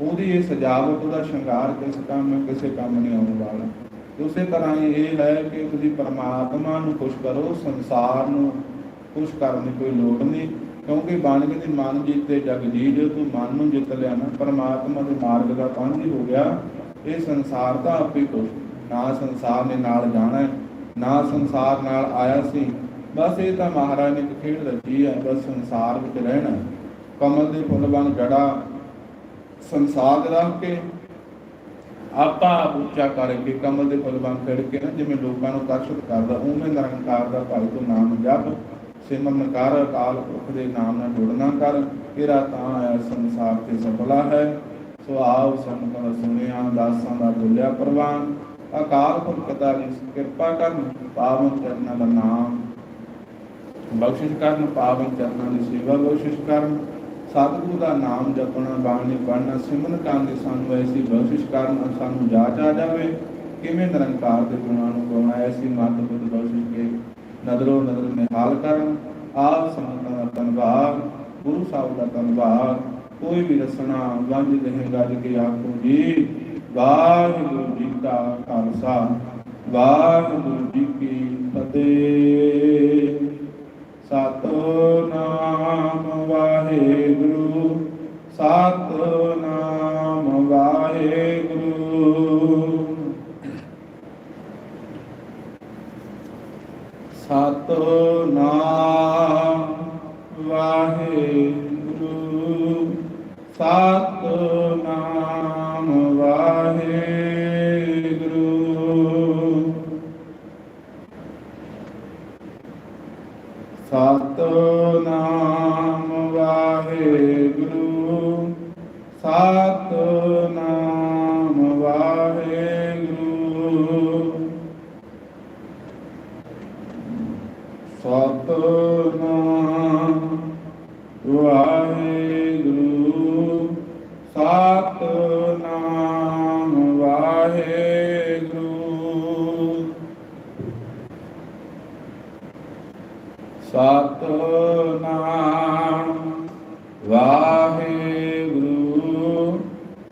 ਉਹਦੀ ਇਹ ਸਜਾਵਟ, ਉਹਦਾ ਸ਼ਿੰਗਾਰ ਕਿਸ ਕੰਮ, ਕਿਸੇ ਕੰਮ ਨਹੀਂ ਆਉਣ ਵਾਲਾ। ਉਸੇ ਤਰ੍ਹਾਂ ਹੀ ਇਹ ਹੈ ਕਿ ਤੁਸੀਂ ਪਰਮਾਤਮਾ ਨੂੰ ਖੁਸ਼ ਕਰੋ, ਸੰਸਾਰ ਨੂੰ ਖੁਸ਼ ਕਰਨ ਦੀ ਕੋਈ ਲੋੜ ਨਹੀਂ। ਕਿਉਂਕਿ ਬਾਣੀ ਕਹਿੰਦੀ ਮਨ ਜੀਤੇ ਜਗ ਜੀ ਜੋ ਤੂੰ ਮਨ ਨੂੰ ਜਿੱਤ ਲਿਆ ਨਾ, ਪਰਮਾਤਮਾ ਦੇ ਮਾਰਗ ਦਾ ਪੰਜ ਹੋ ਗਿਆ। ਇਹ ਸੰਸਾਰ ਦਾ ਆਪੇ ਖੁਸ਼। ਨਾ ਸੰਸਾਰ ਨੇ ਨਾਲ ਜਾਣਾ ਨਾ ਸੰਸਾਰ ਨਾਲ ਆਇਆ ਸੀ। ਬਸ ਇਹ ਤਾਂ ਮਹਾਰਾਜ ਨੇ ਖੇਡ ਰਚੀ ਹੈ, ਬਸ ਸੰਸਾਰ ਵਿੱਚ ਰਹਿਣਾ ਕਮਲ ਦੇ ਫੁੱਲ ਬਣ ਜੜਾ ਸੰਸਾਰ ਦੇ ਰੱਖ ਕੇ। ਆਪਾ ਉੱਚਾ ਕਰਕੇ ਕਮਲ ਦੇ ਫੁੱਲ ਬਣ ਖੜ ਕੇ ਨਾ, ਜਿਵੇਂ ਲੋਕਾਂ ਨੂੰ ਆਕਰਸ਼ਿਤ ਕਰਦਾ, ਉਵੇਂ ਨਿਰੰਕਾਰ ਦਾ ਭਾਈ ਤੋਂ ਨਾਮ ਜਪ। ਸਿਮਰਨ ਕਰ, ਅਕਾਲ ਪੁਰਖ ਦੇ ਨਾਮ ਨਾਲ ਜੁੜਨਾ ਕਰ, ਤੇਰਾ ਤਾਂ ਆਇਆ ਸੰਸਾਰ ਤੇ ਸਫਲਾ ਹੈ। ਸੋ ਆਓ ਸੰਤਾਂ ਸੁਣਿਆ, ਦਾਸਾਂ ਦਾ ਬੋਲਿਆ ਪ੍ਰਵਾਨ। ਅਕਾਲ ਪੁਰਖ ਦਾ ਕਿਰਪਾ ਕਰਨ, ਪਾਵਨ ਚਰਨਾਂ ਦਾ ਨਾਮ। ਬਖਸ਼ਿਸ਼ ਕਰਨ, ਪਾਵਨ ਚਰਨਾਂ ਦੀ ਸੇਵਾ ਬਖਸ਼ਿਸ਼ ਕਰਨ। ਸਤਿਗੁਰੂ ਦਾ ਨਾਮ ਜਪਣਾ, ਬਾਣੀ ਪੜਨਾ ਸਿਮਰਨ ਕਰਨ ਦੀ ਸਾਨੂੰ ਐਸੀ ਬਖਸ਼ਿਸ਼ ਕਰਨ, ਸਾਨੂੰ ਜਾਚ ਆ ਜਾਵੇ। ਕਿਵੇਂ ਨਿਰੰਕਾਰ ਦੇ ਗੁਣਾਂ ਨੂੰ ਗਾਉਣਾ ਐਸੀ ਮਤ ਬੁੱਧ ਨਦਰੋ ਨਦਰ ਨਿਹਾਲ ਕਰਨ ਆਪ ਸੰਗਤਾਂ ਦਾ ਧੰਨਵਾਦ ਗੁਰੂ ਸਾਹਿਬ ਦਾ ਧੰਨਵਾਦ ਕੋਈ ਵੀ ਰਸਨਾ ਵੰਜ ਦੇਹ ਗੱਜ ਕੇ ਆਖੋ ਜੀ, ਵਾਹਿਗੁਰੂ ਜੀ ਕਾ ਖਾਲਸਾ, ਵਾਹਿਗੁਰੂ ਜੀ ਕੀ ਫਤਿਹ। ਸਤਨਾਮ ਵਾਹਿਗੁਰੂ ਸਤਨਾਮ ਵਾਹਿਗੁਰੂ। ਸਤਨਾਮ ਵਾਹਿਗੁਰੂ। ਸਤਨਾਮ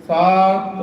三